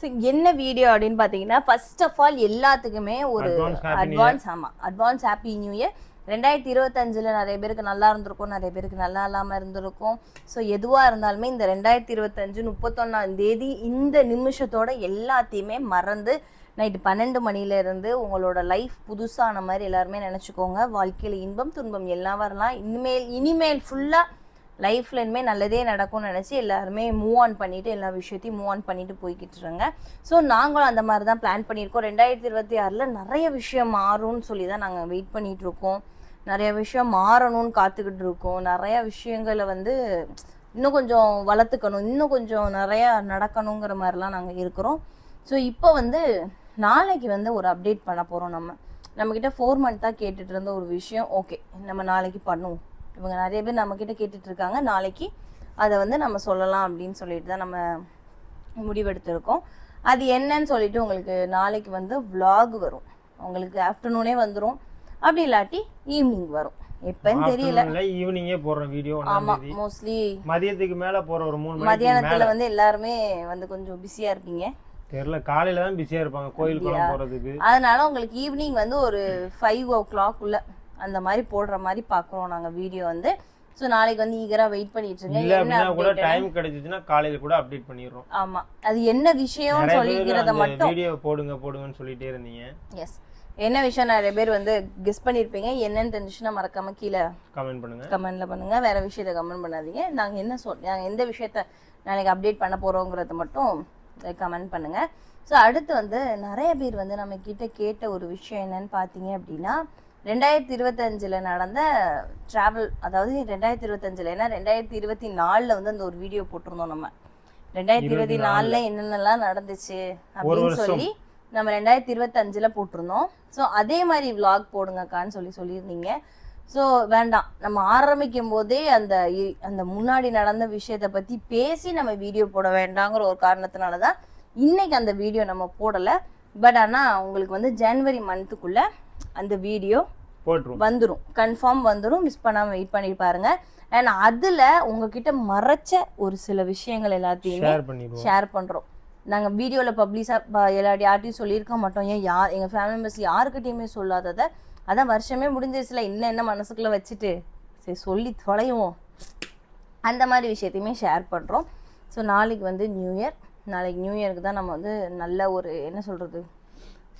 So என்ன video அப்படின்னு பார்த்தீங்கன்னா ஃபர்ஸ்ட் ஆஃப் ஆல் எல்லாத்துக்குமே ஒரு. அட்வான்ஸ் ஆமாம் அட்வான்ஸ் ஹாப்பி நியூ இயர் ரெண்டாயிரத்தி இருபத்தஞ்சில் நிறைய பேருக்கு நல்லா இருந்திருக்கும் நிறைய பேருக்கு நல்லா இல்லாமல் இருந்திருக்கும். ஸோ எதுவாக இருந்தாலுமே இந்த ரெண்டாயிரத்தி இருபத்தஞ்சு முப்பத்தொன்னாம் தேதி இந்த நிமிஷத்தோட எல்லாத்தையுமே மறந்து நைட்டு பன்னெண்டு மணிலேருந்து உங்களோட லைஃப் புதுசான மாதிரி எல்லாருமே நினச்சிக்கோங்க. வாழ்க்கையில் இன்பம் துன்பம் எல்லாம் வரலாம். இனிமேல் இனிமேல் ஃபுல்லாக லைஃப்ல இனிமேல் நல்லதே நடக்கும்னு நினச்சி எல்லாருமே மூவ் ஆன் பண்ணிட்டு எல்லா விஷயத்தையும் மூவ் ஆன் பண்ணிட்டு போய்கிட்டு இருங்க ஸோ நாங்களும் அந்த மாதிரி தான் பிளான் பண்ணியிருக்கோம். ரெண்டாயிரத்தி இருபத்தி ஆறில் நிறைய விஷயம் மாறும்னு சொல்லி தான் நாங்கள் வெயிட் பண்ணிட்டு இருக்கோம் நிறைய விஷயம் மாறணும்னு காத்துக்கிட்டு இருக்கோம் நிறைய விஷயங்களை வந்து இன்னும் கொஞ்சம் வளர்த்துக்கணும். இன்னும் கொஞ்சம் நிறைய நடக்கணுங்கிற மாதிரிலாம் நாங்கள் இருக்கிறோம். ஸோ இப்போ வந்து நாளைக்கு வந்து ஒரு அப்டேட் பண்ண போகிறோம் நம்ம. நம்மக்கிட்ட ஃபோர் மந்த்தாக கேட்டுட்டு இருந்த ஒரு விஷயம். ஓகே நம்ம நாளைக்கு பண்ணுவோம். இவங்க நிறைய பேர் நம்மக்கிட்ட கேட்டுட்டு இருக்காங்க நாளைக்கு அதை வந்து நம்ம சொல்லலாம் அப்படின்னு சொல்லிட்டு தான் நம்ம முடிவெடுத்திருக்கோம். அது என்னன்னு சொல்லிட்டு உங்களுக்கு நாளைக்கு வந்து vlog வரும். உங்களுக்கு ஆஃப்டர்நூனே வந்துடும் அப்படி இல்லாட்டி ஈவினிங் வரும். எப்பன்னு தெரியல. ஈவினிங்கே போடுற வீடியோ ஆமா மோஸ்ட்லி மதியத்துக்கு மேல போற ஒரு மூணு மதியானத்துல வந்து எல்லாருமே வந்து கொஞ்சம் பிஸியா இருப்பீங்க. தெரியல காலையில தான் பிஸியா இருப்பாங்க. கோயிலுக்குலாம் போறதுக்கு. அதனால உங்களுக்கு ஈவினிங் வந்து ஒரு ஃபைவ் ஓ கிளாக் உள்ள அந்த மாதிரி போடுற மாதிரி பார்க்குறோம் நாங்க வீடியோ வந்து. ஸோ நாளைக்கு வந்து ஈகரா வெயிட் பண்ணிட்டு இருக்கேன் கூட? டைம் கிடைச்சிச்சுன்னா காலையில கூட அப்டேட் பண்ணிடுறோம். ஆமா. அது என்ன விஷயம் சொல்லிக்கிறத மட்டும். வீடியோ போடுங்க போடுங்கன்னு சொல்லிட்டே இருந்தீங்க. எஸ் என்ன விஷயம் நிறைய பேர் வந்து கெஸ் பண்ணியிருப்பீங்க என்னன்னு தெரிஞ்சுச்சுன்னா மறக்காம கீழே கமெண்ட் பண்ணுங்க. கமெண்ட்ல பண்ணுங்க. வேற விஷயத்த கமெண்ட் பண்ணாதீங்க. நாங்க என்ன சொல் நாங்க எந்த விஷயத்த நாளைக்கு அப்டேட் பண்ண போறோங்கிறத மட்டும் கமெண்ட் பண்ணுங்க. ஸோ அடுத்து வந்து நிறைய பேர் வந்து நம்ம கிட்ட கேட்ட ஒரு விஷயம் என்னன்னு பார்த்தீங்க அப்படின்னா ரெண்டாயிரத்தி இருபத்தஞ்சில் நடந்த ட்ராவல் அதாவது ரெண்டாயிரத்தி இருபத்தஞ்சில் ஏன்னா ரெண்டாயிரத்தி இருபத்தி நாலில் வந்து அந்த ஒரு வீடியோ போட்டிருந்தோம் நம்ம. ரெண்டாயிரத்தி இருபத்தி நாலில் என்னென்னலாம் நடந்துச்சு அப்படின்னு. சொல்லி நம்ம ரெண்டாயிரத்தி இருபத்தஞ்சில் போட்டிருந்தோம். ஸோ அதே மாதிரி vlog போடுங்கக்கான்னு சொல்லி சொல்லியிருந்தீங்க. ஸோ வேண்டாம். நம்ம ஆரம்பிக்கும் போதே அந்த அந்த முன்னாடி நடந்த விஷயத்தை பற்றி பேசி நம்ம வீடியோ போட வேண்டாங்கிற ஒரு காரணத்தினால தான் இன்னைக்கு அந்த வீடியோ நம்ம போடலை. பட் ஆனால் உங்களுக்கு வந்து ஜனவரி மந்த்துக்குள்ள அந்த வீடியோ வந்துடும் கன்ஃபார்ம் வந்துடும் மிஸ் பண்ணாமல் வெயிட் பண்ணி பாருங்க. அண்ட் அதில் உங்ககிட்ட மறைச்ச ஒரு சில விஷயங்கள் எல்லாத்தையுமே ஷேர் பண்ணுறோம் நாங்கள் வீடியோவில் பப்ளிஷாக எல்லா யார்ட்டையும் சொல்லியிருக்க மாட்டோம். ஏன் யார் எங்கள் ஃபேமிலி மெம்பர்ஸ் யாருக்கிட்டையுமே சொல்லாததை. அதான் வருஷமே முடிஞ்சிருச்சுல. இன்னும் என்ன மனசுக்குள்ளே வச்சுட்டு? சரி சொல்லி தொலைவோம். அந்த மாதிரி விஷயத்தையுமே ஷேர் பண்ணுறோம் ஸோ நாளைக்கு வந்து நியூ இயர் நாளைக்கு நியூ இயருக்கு தான் நம்ம வந்து நல்ல ஒரு என்ன சொல்கிறது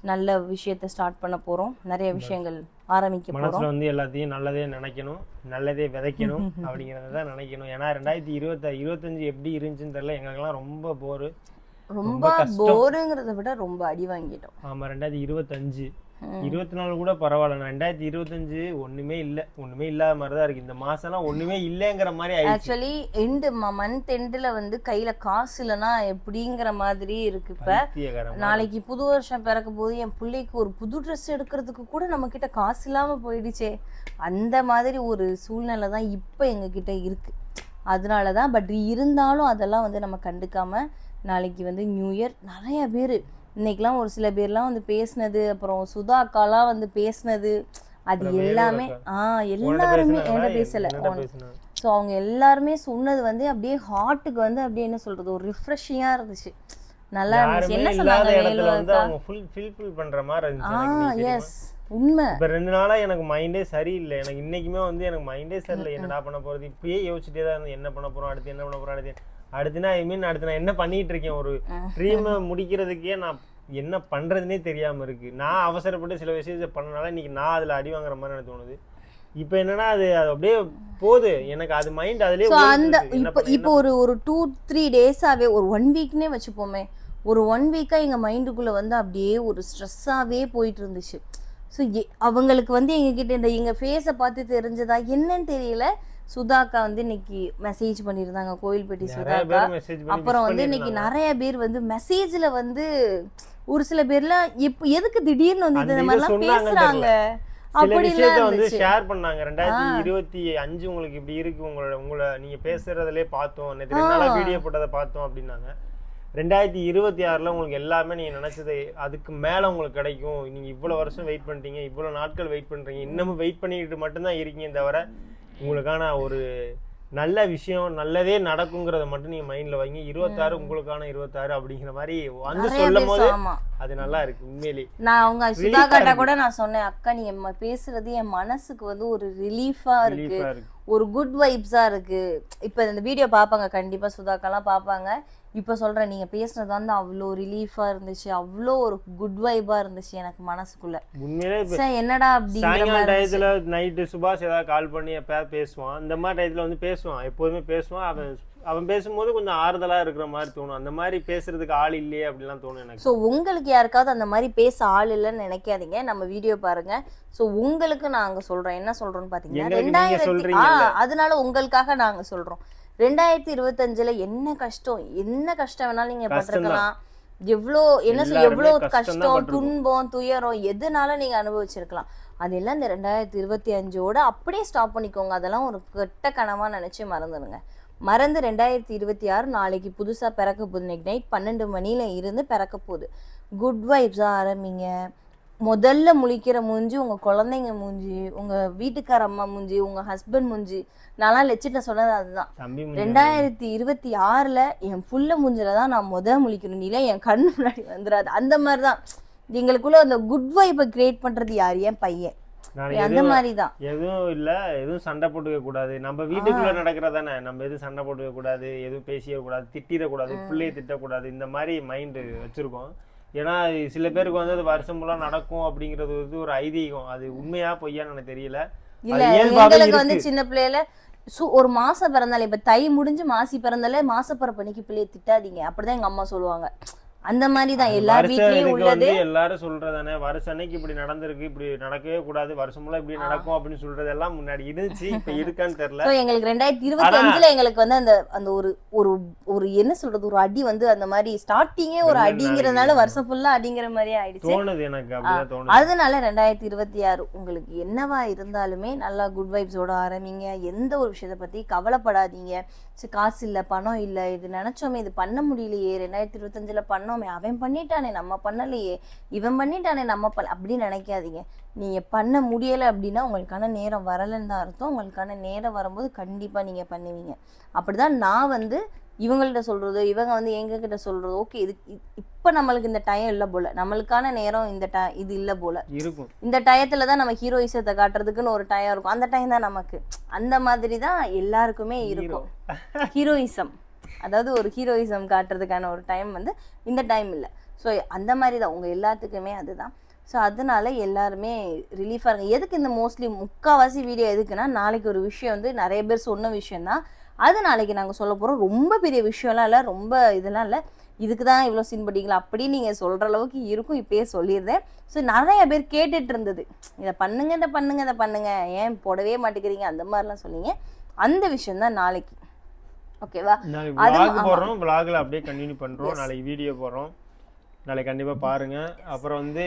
நல்ல விஷயத்தை ஸ்டார்ட் பண்ண போகிறோம் நிறைய விஷயங்கள் ஆரம்பிக்க மனசுல வந்து எல்லாத்தையும் நல்லதே நினைக்கணும். நல்லதே விதைக்கணும் அப்படிங்கறத தான் நினைக்கணும். ஏன்னா ரெண்டாயிரத்தி இருபத்தி இருபத்தஞ்சு எப்படி இருந்துச்சுன்னு தெரியல. எங்களுக்கெல்லாம் ரொம்ப போரு ரொம்ப போருங்கிறத விட ரொம்ப அடி வாங்கிட்டோம். ஆமா ரெண்டாயிரத்தி இருபத்தஞ்சு. இருபத்தி நாலு கூட பரவாயில்ல. ரெண்டாயிரத்தி இருபத்தஞ்சு ஒண்ணுமே இல்ல. ஒண்ணுமே இல்லாத மாதிரி தான் இருக்கு. இந்த மாசம்லாம் ஒண்ணுமே இல்லைங்கிற மாதிரி ஆக்சுவலி எண்டு மந்த் எண்டில் வந்து கையில காசு இல்லைன்னா எப்படிங்கிற மாதிரி இருக்கு இப்ப. நாளைக்கு புது வருஷம் பிறக்க போது என் பிள்ளைக்கு ஒரு புது ட்ரெஸ் எடுக்கிறதுக்கு கூட நம்ம கிட்ட காசு இல்லாம போயிடுச்சே. அந்த மாதிரி ஒரு சூழ்நிலை தான் இப்போ எங்க கிட்ட இருக்கு. அதனால தான் பட் இருந்தாலும் அதெல்லாம் வந்து நம்ம கண்டுக்காம நாளைக்கு வந்து நியூ இயர் நிறைய பேர் இன்னைக்கெல்லாம் ஒரு சில பேர்லாம் வந்து பேசுனது அப்புறம் சுதா அக்காலாம் வந்து பேசுனது. அது எல்லாமே. ஆ எல்லாருமே? என்கிட்ட பேசல. ஸோ அவங்க எல்லாருமே சொன்னது வந்து அப்படியே ஹார்ட்டுக்கு வந்து அப்படியே என்ன சொல்றது ஒரு ரிஃப்ரெஷிங்காக இருந்துச்சு. நல்லா இருந்துச்சு. என்ன சொன்னாங்க ஃபுல் ஃபில்ஃபில் பண்ற மாதிரி இருந்துச்சு. ஆ? எஸ் உண்மை. இப்ப ரெண்டு நாளா எனக்கு மைண்டே சரியில்லை. எனக்கு இன்னைக்குமே வந்து எனக்கு மைண்டே சரியில்லை. என்னடா பண்ண போறது? இப்பயே யோசிச்சுட்டே தான் என்ன பண்ண போறோம்? அடுத்து என்ன பண்ண போறோம்? அடுத்து அடுத்துனா ஐ மீன் அடுத்து நான் என்ன பண்ணிட்டு இருக்கேன்? ஒரு ட்ரீம் முடிக்கிறதுக்கே நான் என்ன பண்றதுனே தெரியாம இருக்கு. நான் அவசரப்பட்டு சில விஷயத்தை பண்ணனால இன்னைக்கு நான் அதுல அடி வாங்குற மாதிரி எனக்கு தோணுது. இப்போ என்னன்னா அது அது அப்படியே போகுது. எனக்கு அது மைண்ட் அதுலயே அந்த இப்போ இப்போ ஒரு ஒரு டூ த்ரீ டேஸாவே ஒரு ஒன் வீக்னே வச்சுப்போமே. ஒரு ஒன் வீக்காக எங்கள் மைண்டுக்குள்ளே வந்து அப்படியே ஒரு ஸ்ட்ரெஸ்ஸாகவே போயிட்டு இருந்துச்சு. ஸோ அவங்களுக்கு வந்து எங்ககிட்ட இந்த எங்கள் ஃபேஸை பார்த்து தெரிஞ்சதா என்னன்னு தெரியல. சுதாக்கா வந்து இன்னைக்கு மெசேஜ் பண்ணியிருந்தாங்க கோயில்பட்டி சுதாக்கா. அப்புறம் வந்து இன்னைக்கு நிறைய பேர் வந்து மெசேஜ்ல வந்து ஒரு சில பேர்லாம் எப்ப எதுக்கு திடீர்னு வந்து இந்த மாதிரிலாம் பேசுறாங்க? விஷயத்த வந்து ஷேர் பண்ணாங்க. ரெண்டாயிரத்தி இருபத்தி அஞ்சு உங்களுக்கு இப்படி இருக்கு. உங்களோட உங்களை நீங்க பேசுறதுலயே பார்த்தோம். நேற்று நாளா வீடியோ போட்டதை பார்த்தோம் அப்படின்னாங்க. ரெண்டாயிரத்தி இருபத்தி ஆறுல உங்களுக்கு எல்லாமே நீங்க நினைச்சது அதுக்கு மேல உங்களுக்கு கிடைக்கும். நீங்க இவ்வளவு வருஷம் வெயிட் பண்ணிட்டீங்க. இவ்வளவு நாட்கள் வெயிட் பண்றீங்க. இன்னமும் வெயிட் பண்ணிட்டு மட்டும்தான் இருக்கீங்க தவிர உங்களுக்கான ஒரு நல்ல விஷயம் நல்லதே நடக்குங்கிறத மட்டும் நீங்க மைண்ட்ல வைங்க. இருபத்தாறு உங்களுக்கான இருபத்தாறு அப்படிங்கிற மாதிரி வந்து சொல்லும் போது அது நல்லா இருக்கு உண்மையிலே. நான் அவங்க சுதாகாட்ட. கூட நான் சொன்னேன் அக்கா நீங்க பேசுறது என் மனசுக்கு வந்து ஒரு ரிலீஃபா இருக்கு. ஒரு குட் வைப்ஸா இருக்கு. இப்ப இந்த வீடியோ பாப்பாங்க கண்டிப்பா சுதாக்காலாம் பாப்பாங்க இப்ப சொல்றேன் நீங்க பேசுனது வந்து அவ்வளோ ரிலீஃபா இருந்துச்சு அவ்வளோ ஒரு குட் வைபா இருந்துச்சு எனக்கு மனசுக்குள்ள. உண்மையிலே என்னடா இருந்துச்சு. டயத்துல நைட்டு சுபாஷ் ஏதாவது கால் பண்ணி எப்பயாவது பேசுவான்? இந்த மாதிரி டயத்துல வந்து பேசுவான். எப்போதுமே பேசுவான். அவன் அவன் பேசும்போது கொஞ்சம் ஆறுதலா இருக்கிற மாதிரி தோணும். அந்த மாதிரி பேசுறதுக்கு ஆள் இல்லையே அப்படிலாம் தோணும் எனக்கு. ஸோ உங்களுக்கு யாருக்காவது அந்த மாதிரி பேச ஆள் இல்லைன்னு நினைக்காதீங்க. நம்ம வீடியோ பாருங்க. ஸோ உங்களுக்கு நாங்க சொல்றோம் என்ன எங்களுக்கு நீங்க ரெண்டாயிரத்தி அதனால உங்களுக்காக நாங்க சொல்றோம். ரெண்டாயிரத்தி இருபத்தஞ்சுல என்ன கஷ்டம்? என்ன கஷ்டம் வேணாலும் நீங்க. பட்டிருக்கலாம். எவ்வளோ என்ன சொல் எல்லாருமே எவ்வளோ கஷ்டம். துன்பம் துயரம் எதுனால நீங்க அனுபவிச்சிருக்கலாம்? அதெல்லாம் இந்த ரெண்டாயிரத்தி இருபத்தி அஞ்சோட அப்படியே ஸ்டாப் பண்ணிக்கோங்க. அதெல்லாம் ஒரு கெட்ட கனவா நினைச்சு மறந்துடுங்க. மறந்து ரெண்டாயிரத்தி இருபத்தி ஆறு நாளைக்கு புதுசா பிறக்க போகுது. இன்னைக்கு நைட் பன்னெண்டு மணியில இருந்து பிறக்க போகுது. குட் வைப்ஸாக ஆரம்பிங்க. முதல்ல முழிக்கிற மூஞ்சி உங்க குழந்தைங்க மூஞ்சி உங்க வீட்டுக்கார அம்மா மூஞ்சி உங்க ஹஸ்பண்ட் மூஞ்சி. நான்லாம் லெச்சிட்ட சொன்னது அதுதான். ரெண்டாயிரத்தி இருபத்தி ஆறுல என் புள்ள மூஞ்சில தான் நான் முத முழிக்கணும். நீல என் கண் முன்னாடி வந்துடாது அந்த மாதிரி தான் எங்களுக்குள்ள அந்த குட் வைப்பை கிரியேட் பண்றது யார்? என் பையன். அந்த மாதிரி தான் எதுவும் இல்ல. எதுவும் சண்டை போட்டுக்க கூடாது. நம்ம வீட்டுக்குள்ள நடக்கிறதானே? நம்ம எதுவும் சண்டை போட்டுக்க கூடாது. எதுவும் பேசிக்க கூடாது. திட்டிடக்கூடாது பிள்ளைய திட்டக்கூடாது இந்த மாதிரி மைண்டு வச்சிருக்கோம். ஏன்னா சில பேருக்கு வந்து அது வருஷம் ஃபுல்லா நடக்கும் அப்படிங்கிறது வந்து ஒரு ஐதீகம். அது உண்மையா பொய்யான்னு எனக்கு தெரியல. இல்ல எங்களுக்கு வந்து. சின்ன பிள்ளையில சு ஒரு மாசம் பிறந்தாலே இப்ப தை முடிஞ்சு மாசி பிறந்தாலே மாசப்பிறப்பன்னைக்கு பிள்ளைய திட்டாதீங்க. அப்படிதான் எங்க அம்மா சொல்லுவாங்க. அந்த மாதிரி தான் எல்லா வீட்லயும் உள்ளது. எல்லாரும் சொல்றதானே வருஷ அன்னைக்கு இப்படி நடந்திருக்கு இப்படி நடக்கவே கூடாது. வருஷம் ஃபுல்லா இப்படி நடக்கும் அப்படின்னு சொல்றதெல்லாம் முன்னாடி இருந்துச்சு. இப்ப இருக்கான்னு தெரியல. எங்களுக்கு ரெண்டாயிரத்தி இருபத்தி அஞ்சுல எங்களுக்கு வந்து அந்த அந்த ஒரு ஒரு ஒரு என்ன சொல்றது ஒரு அடி வந்து அந்த மாதிரி ஸ்டார்டிங்கே ஒரு அடிங்கிறதுனால. வருஷம் ஃபுல்லா அடிங்கிற மாதிரியே ஆயிடுச்சு. தோணுது எனக்கு அப்படிதான் தோணுது. அதனால ரெண்டாயிரத்தி இருபத்தி ஆறு உங்களுக்கு என்னவா இருந்தாலுமே நல்லா குட் வைப்ஸோட ஆரம்பிங்க. எந்த ஒரு விஷயத்தை பத்தி கவலைப்படாதீங்க. காசு இல்ல பணம் இல்ல இது நினைச்சோமே இது பண்ண முடியலையே. ரெண்டாயிரத்தி இருபத்தஞ்சுல பண்ணோமே அவன் பண்ணிட்டானே நம்ம பண்ணலையே. இவன் பண்ணிட்டானே நம்ம பண்ண அப்படின்னு நினைக்காதீங்க. நீங்க பண்ண முடியல அப்படின்னா உங்களுக்கான நேரம் வரலன்னு தான் அர்த்தம். உங்களுக்கான நேரம் வரும்போது கண்டிப்பா நீங்க பண்ணுவீங்க. அப்படிதான் நான் வந்து இவங்கள்ட்ட சொல்றது இவங்க வந்து எங்க கிட்ட சொல்றது. ஓகே இது இப்ப நம்மளுக்கு இந்த டைம் இல்ல போல. நம்மளுக்கான நேரம் இந்த டை இது இல்ல போல. இருக்கும். இந்த டயத்துல தான் நம்ம ஹீரோயிசத்தை காட்டுறதுக்குன்னு ஒரு டயம் இருக்கும். அந்த டைம் தான் நமக்கு. அந்த மாதிரி தான் எல்லாருக்குமே இருக்கும். ஹீரோயிசம். அதாவது ஒரு ஹீரோயிசம் காட்டுறதுக்கான ஒரு டைம் வந்து இந்த டைம் இல்லை. ஸோ அந்த மாதிரி தான் உங்கள் எல்லாத்துக்குமே அதுதான். ஸோ அதனால எல்லாருமே ரிலீஃபாக இருங்க. எதுக்கு இந்த மோஸ்ட்லி முக்கால்வாசி வீடியோ எதுக்குன்னா நாளைக்கு ஒரு விஷயம் வந்து நிறைய பேர் சொன்ன விஷயம் தான் அது நாளைக்கு நாங்கள் சொல்ல போகிறோம் ரொம்ப பெரிய விஷயம்லாம் இல்லை. ரொம்ப இதெல்லாம் இல்லை. இதுக்கு தான் இவ்வளோ சீன் பண்ணிங்களா அப்படின்னு நீங்கள் சொல்கிற அளவுக்கு இருக்கும். இப்போயே சொல்லியிருந்தேன் ஸோ நிறைய பேர் கேட்டுட்டு இருந்தது. இதை பண்ணுங்க இதை பண்ணுங்க இதை பண்ணுங்க. ஏன் போடவே மாட்டேங்கிறீங்க? அந்த மாதிரிலாம் சொன்னீங்க. அந்த விஷயம் தான் நாளைக்கு. ஓகேவா? நாளைக்கு. போடுறோம். vlogல அப்படியே கண்டினியூ Yes. நாளைக்கு வீடியோ போடுறோம். நாளைக்கு கண்டிப்பா பாருங்க. அப்புறம் வந்து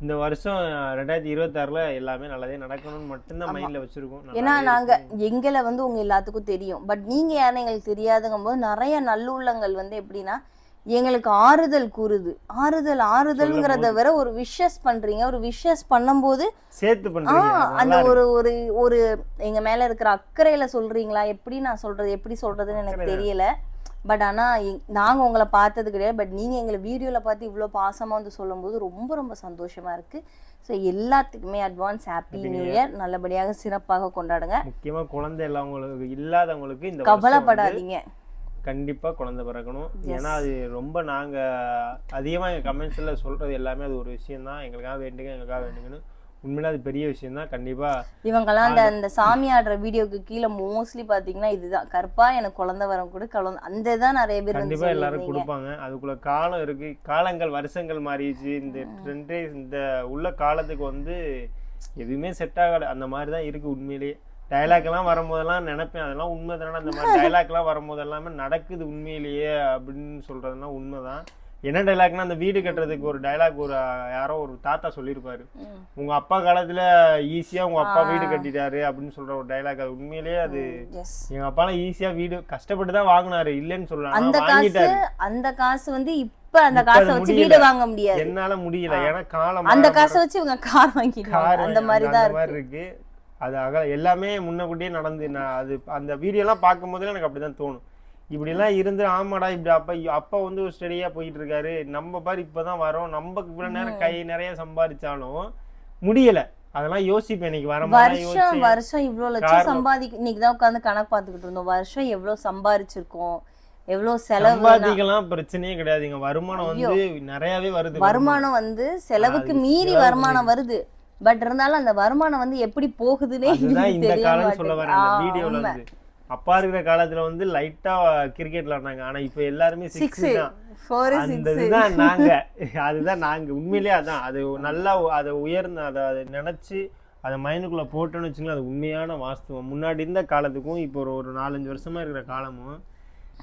இந்த வருஷம் ரெண்டாயிரத்தி இருபத்தாறுல எல்லாமே நல்லதே நடக்கணும்னு மட்டும்தான் மைண்ட்ல வச்சிருக்கோம். ஏன்னா நல்லாவே நாங்க இருக்கும். எங்களை வந்து உங்க எல்லாத்துக்கும் தெரியும். பட் நீங்க யாருன்னு எங்களுக்கு தெரியாதுங்கும் போது நிறைய நல்லுள்ளங்கள் வந்து எப்படின்னா எங்களுக்கு ஆறுதல் கூறுது. ஆறுதல் ஆறுதல்ங்கிறத விட ஒரு விஷஸ் பண்றீங்க. ஒரு விஷஸ் பண்ணும்போது சேர்த்து பண்றீங்க. அந்த. ஒரு ஒரு ஒரு எங்க மேல இருக்கிற அக்கறையில சொல்றீங்களா? எப்படி நான் சொல்றது? எப்படி சொல்றதுன்னு எனக்கு. தெரியல. பட் ஆனா நாங்க உங்களை பார்த்தது கிடையாது. பட் நீங்க எங்களை வீடியோல பார்த்து இவ்வளோ பாசமா வந்து சொல்லும்போது ரொம்ப ரொம்ப சந்தோஷமா இருக்கு. ஸோ எல்லாத்துக்குமே அட்வான்ஸ் ஹாப்பி நியூ இயர் நல்லபடியாக சிறப்பாக கொண்டாடுங்க. முக்கியமா குழந்தை இல்லாதவங்களுக்கு இல்லாதவங்களுக்கு கவலைப்படாதீங்க. கண்டிப்பா குழந்தை பிறக்கணும். ஏன்னா அது ரொம்ப நாங்க அதிகமா எங்க கமெண்ட்ஸ்ல சொல்றது எல்லாமே அது ஒரு விஷயம் தான் எங்களுக்காக வேண்டுங்க எங்களுக்காக வேண்டுங்கன்னு. உண்மையில அது பெரிய விஷயம் தான் கண்டிப்பா இவங்கெல்லாம் அந்த அந்த சாமி ஆடுற வீடியோக்கு கீழே மோஸ்ட்லி பாத்தீங்கன்னா இதுதான். கருப்பா எனக்கு குழந்தை வரம் கூட குழந்தை அந்த இதான் நிறைய பேர் கண்டிப்பா எல்லாரும் கொடுப்பாங்க. அதுக்குள்ள காலம் இருக்கு. காலங்கள் வருஷங்கள் மாறிடுச்சு. இந்த ட்ரெண்டு இந்த உள்ள காலத்துக்கு வந்து எதுவுமே செட் ஆகல. அந்த மாதிரி தான் இருக்கு உண்மையிலேயே டைலாக் எல்லாம் வரும்போதெல்லாம் நினைப்பேன். அதெல்லாம் உண்மை தானே அந்த மாதிரி டைலாக் எல்லாம் வரும்போது எல்லாமே நடக்குது உண்மையிலேயே அப்படின்னு சொல்றதுலாம் உண்மைதான். என்ன டைலாக்னா அந்த வீடு கட்டுறதுக்கு ஒரு டைலாக் ஒரு யாரோ ஒரு தாத்தா சொல்லியிருப்பாரு. உங்க அப்பா காலத்துல ஈஸியா உங்க அப்பா வீடு. கட்டிட்டாரு அப்படின்னு சொல்ற ஒரு டைலாக் அது உண்மையிலேயே அது எங்க அப்பாலாம் ஈஸியா வீடு கஷ்டப்பட்டு தான் வாங்கினாரு. இல்லைன்னு சொல்லலாம் அந்த காசு அந்த காசு வந்து இப்ப அந்த காசை வச்சு. வீடு வாங்க முடியாது. என்னால முடியல. ஏன்னா காலம் அந்த காசை வச்சு இவங்க கார் வாங்கிடுவாங்க. கார் அந்த மாதிரி தான் இருக்கு. அது அக எல்லாமே முன்னக்கூட்டியே நடந்து நான் அது அந்த வீடியோலாம் பார்க்கும்போதெல்லாம் எனக்கு அப்படிதான் தோணும். இப்படிலாம் இருந்து ஆமாடா இப்படி அப்பா அப்பா வந்து ஒரு ஸ்டடியா போயிட்டு இருக்காரு நம்ம பாரு இப்பதான் வரோம். நம்ம இவ்வளவு நேரம் கை நிறைய சம்பாதிச்சாலும் முடியல. அதெல்லாம் யோசிப்பேன் இன்னைக்கு வர வருஷம் வருஷம் இவ்வளவு லட்சம் சம்பாதிக்க இன்னைக்கு தான் உட்காந்து கணக்கு பார்த்துக்கிட்டு இருந்தோம். வருஷம் எவ்வளவு சம்பாரிச்சிருக்கோம் எவ்வளவு செலவு சம்பாதிக்கலாம் பிரச்சனையே கிடையாதுங்க. வருமானம் வந்து நிறையவே வருது. வருமானம் வந்து செலவுக்கு மீறி வருமானம் வருது. பட் இருந்தாலும் அந்த வருமானம் வந்து எப்படி போகுதுன்னே இந்த காலம் சொல்ல வரேன். வீடியோல. இருந்து அப்பா இருக்கிற காலத்துல வந்து லைட்டா கிரிக்கெட் விளாண்டாங்க ஆனா இப்ப எல்லாருமே சிக்ஸ் தான். அந்த. இதுதான் நாங்க. அதுதான் நாங்க. உண்மையிலேயே அதான். அது நல்லா அதை உயர்ந்த அதை அதை நினைச்சு அதை மைண்டுக்குள்ள போட்டோன்னு வச்சுங்களேன் அது உண்மையான வாஸ்தவம் முன்னாடி இருந்த காலத்துக்கும் இப்போ ஒரு ஒரு நாலஞ்சு வருஷமா இருக்கிற காலமும்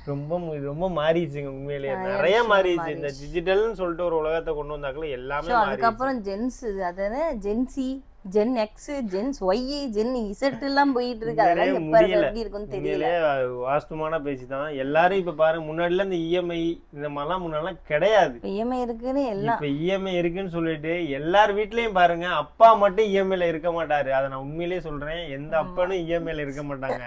ரொம்ப ரொம்ப மாறிடுச்சுங்க உண்மையிலேயே. நிறைய மாறிடுச்சு. இந்த டிஜிட்டல்னு சொல்லிட்டு ஒரு உலகத்தை கொண்டு வந்தாக்கல எல்லாமே அதுக்கப்புறம் ஜென்ஸ் அதானே Gen Z Gen X gens Y Gen Z எல்லாம் போயிட்டு இருக்கு. அதெல்லாம் எப்ப. எப்படி இருக்கும்னு தெரியல. வாஸ்தவமான பேச்சு தான். எல்லாரும் இப்ப பாருங்க முன்னாடிலாம் இந்த இஎம்ஐ இந்த மாதிரிலாம் முன்னாடிலாம் கிடையாது. இஎம்ஐ இருக்குன்னு எல்லாம். இப்ப இஎம்ஐ இருக்குன்னு சொல்லிட்டு எல்லார் வீட்லயும் பாருங்க அப்பா மட்டும் இஎம்ஐல இருக்க மாட்டாரு. அதை நான் உண்மையிலேயே சொல்றேன். எந்த அப்பனும் இஎம்ஐல இருக்க மாட்டாங்க.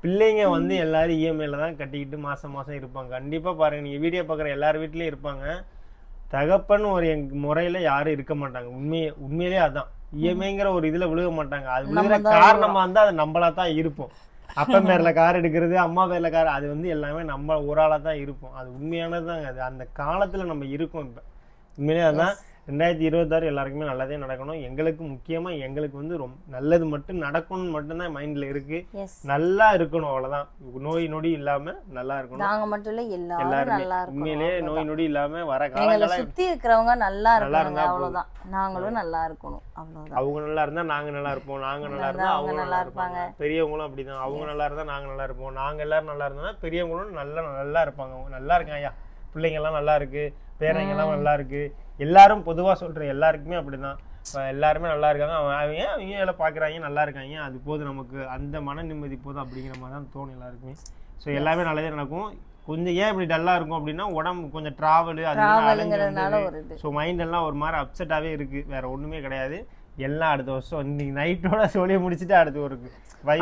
பிள்ளைங்க வந்து எல்லாரும் இஎம்ஐல தான் கட்டிக்கிட்டு மாசம் மாசம் இருப்பாங்க. கண்டிப்பா பாருங்க நீங்க வீடியோ பார்க்குற எல்லார் வீட்லயும் இருப்பாங்க. தகப்பன் ஒரு எங் முறையில யாரும் இருக்க மாட்டாங்க. உண்மையே உண்மையிலேயே அதான். இஎம்ஐங்கிற ஒரு இதுல விழுக மாட்டாங்க. அது விழுகிற காரணமா இருந்தா அது நம்மளா தான் இருப்போம். அப்பா பேர்ல கார் எடுக்கிறது அம்மா பேர்ல கார் அது வந்து எல்லாமே நம்ம ஒரு ஆளா தான் இருப்போம். அது உண்மையானதுதாங்க. அது அந்த காலத்துல நம்ம இருக்கோம் இப்ப. உண்மையிலேயே அதான் ரெண்டாயிரத்தி இருபத்தாறு எல்லாருக்குமே நல்லதே நடக்கணும். எங்களுக்கு முக்கியமா எங்களுக்கு வந்து ரொம்ப நல்லது மட்டும் நடக்கணும்னு மட்டும்தான் மைண்ட்ல இருக்கு. எஸ் நல்லா இருக்கணும் அவ்வளவுதான். நோய் நொடி இல்லாம நல்லா இருக்கணும். நாங்க மட்டும் இல்ல எல்லாரும் நல்லா உண்மையிலேயே நோய் நொடி இல்லாம வர காலங்கள சுத்தி இருக்கிறவங்க நல்லா நல்லா இருந்தா அவ்வளவுதான். நாங்களும் நல்லா இருக்கணும் அவ்வளவுதான். அவங்க நல்லா இருந்தா நாங்க நல்லா இருப்போம் நாங்க நல்லா இருந்தா அவங்க நல்லா இருப்பாங்க. பெரியவங்களும் அப்படிதான். அவங்க நல்லா இருந்தா நாங்க நல்லா இருப்போம். நாங்க எல்லாரும் நல்லா இருந்தோம்னா பெரியவங்களும் நல்லா நல்லா இருப்பாங்க. நல்லா இருக்காங்க ஐயா. பிள்ளைங்க எல்லாம் நல்லா இருக்கு பேரங்க எல்லாம் நல்லா இருக்கு எல்லாரும் பொதுவா சொல்றேன் எல்லாருக்குமே அப்படிதான். இப்ப எல்லாருமே நல்லா இருக்காங்க. அவங்க அவங்க அவங்க எல்லாம் பாக்குறாங்க? நல்லா இருக்காங்க? அது போதும் நமக்கு? அந்த மன நிம்மதி போதும் அப்படிங்கிற மாதிரி தான் தோணும் எல்லாருக்குமே. ஸோ எல்லாமே நல்லதே நடக்கும். கொஞ்சம் ஏன் இப்படி டல்லா இருக்கும் அப்படின்னா உடம்பு கொஞ்சம் டிராவல் அது ஸோ மைண்ட் எல்லாம் ஒரு மாதிரி அப்செட்டாகவே இருக்கு. வேற ஒண்ணுமே கிடையாது. எல்லாம் அடுத்த வருஷம் இன்னைக்கு நைட்டோட சொல்லிய முடிச்சுட்டு அடுத்து ஒரு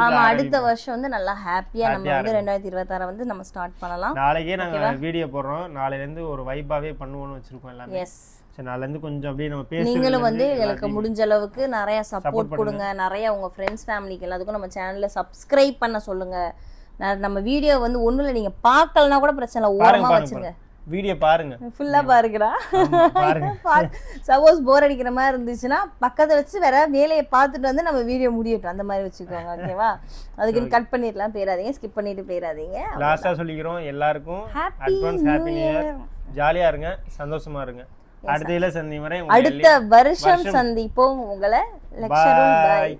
ஆமா அடுத்த. வருஷம் வந்து நல்லா ஹாப்பியா நம்ம வந்து ரெண்டாயிரத்தி இருபத்தாறு வந்து நம்ம ஸ்டார்ட் பண்ணலாம். நாளைக்கே நாங்க வீடியோ போடுறோம். நாளைல இருந்து ஒரு வைப்பாவே பண்ணுவோம்னு வச்சிருக்கோம் எல்லாமே. எஸ் இருந்து கொஞ்சம் அப்படியே நம்ம பேசுறது நீங்களும் வந்து எங்களுக்கு முடிஞ்ச அளவுக்கு நிறைய சப்போர்ட் கொடுங்க. நிறைய உங்க ஃப்ரெண்ட்ஸ் ஃபேமிலிக்கு எல்லாத்துக்கும் நம்ம சேனல்ல சப்ஸ்கிரைப் பண்ண சொல்லுங்க. நம்ம வீடியோ வந்து ஒண்ணும் இல்ல நீங்க பார்க்கலனா கூட பிரச்சனை இல்ல. பாருங்க ஓரமா பாருங்க வச்சிருங்க. வீடியோ பாருங்க. ஃபுல்லா பாருங்கடா. சப்போஸ் போர். அடிக்கிற மாதிரி இருந்துச்சுன்னா பக்கத்துல வச்சு வேற வேலையை பார்த்துட்டு வந்து நம்ம வீடியோ முடியட்டும். அந்த மாதிரி வச்சுக்கோங்க ஓகேவா அதுக்கு கட் பண்ணிடலாம் போயிடாதீங்க. ஸ்கிப் பண்ணிட்டு போயிடாதீங்க. லாஸ்டா சொல்லிக்கிறோம். எல்லாருக்கும் அட்வான்ஸ் ஹாப்பி நியூ இயர் ஜாலியா இருங்க சந்தோஷமா இருங்க. அடுத்த வருஷம் சந்திப்போம் உங்களை. லட்சரும் பாய் பாய்